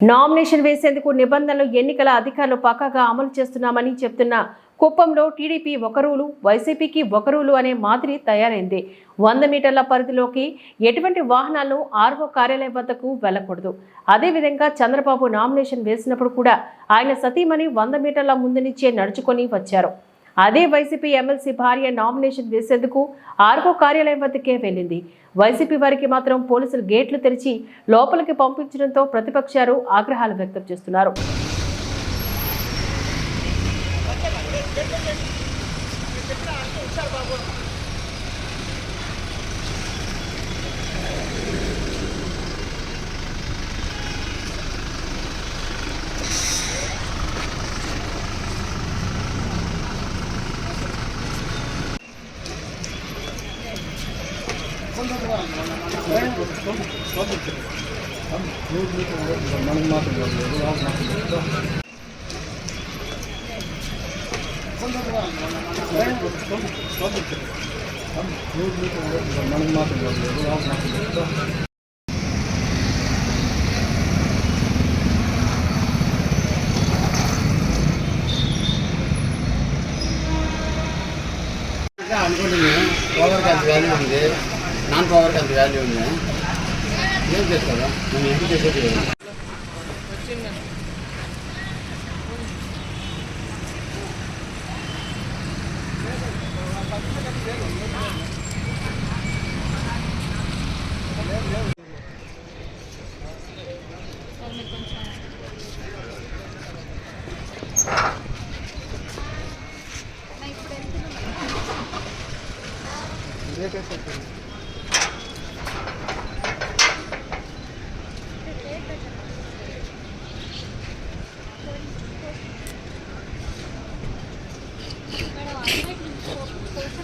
Nomination వేసేందుకు నిబంధనలు ఎన్నికల అధికారులు పక్కాగా అమలు చేస్తున్నామని చెప్తున్న కుప్పంలో టీడీపీ ఒక రూలు వైసీపీకి ఒక రూలు అనే మాదిరి తయారైంది. వంద మీటర్ల పరిధిలోకి ఎటువంటి వాహనాలను ఆర్వో కార్యాలయం వద్దకు వెళ్ళకూడదు అదేవిధంగా చంద్రబాబు నామినేషన్ వేసినప్పుడు కూడా ఆయన సతీమణి వంద మీటర్ల ముందు నుంచే నడుచుకొని వచ్చారు. అదే వైసీపీ ఎమ్మెల్సీ భార్య నామినేషన్ వేసేందుకు ఆర్వో కార్యాలయం వద్దకే వెళ్ళింది. వైసీపీ వారికి మాత్రం పోలీసులు గేట్లు తెరిచి లోపలికి పంపించడంతో ప్రతిపక్షాలు ఆగ్రహాలు వ్యక్తం చేస్తున్నారు. ఇంకా అనుకుంటుంది పవర్కి అంత వాల్యూ ఉంది నాన్ పవర్కి అంత వాల్యూ ఉంది? ఏం చేస్తారా నేను ఎందుకు చేసేది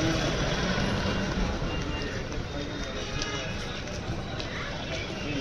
চ্যানেল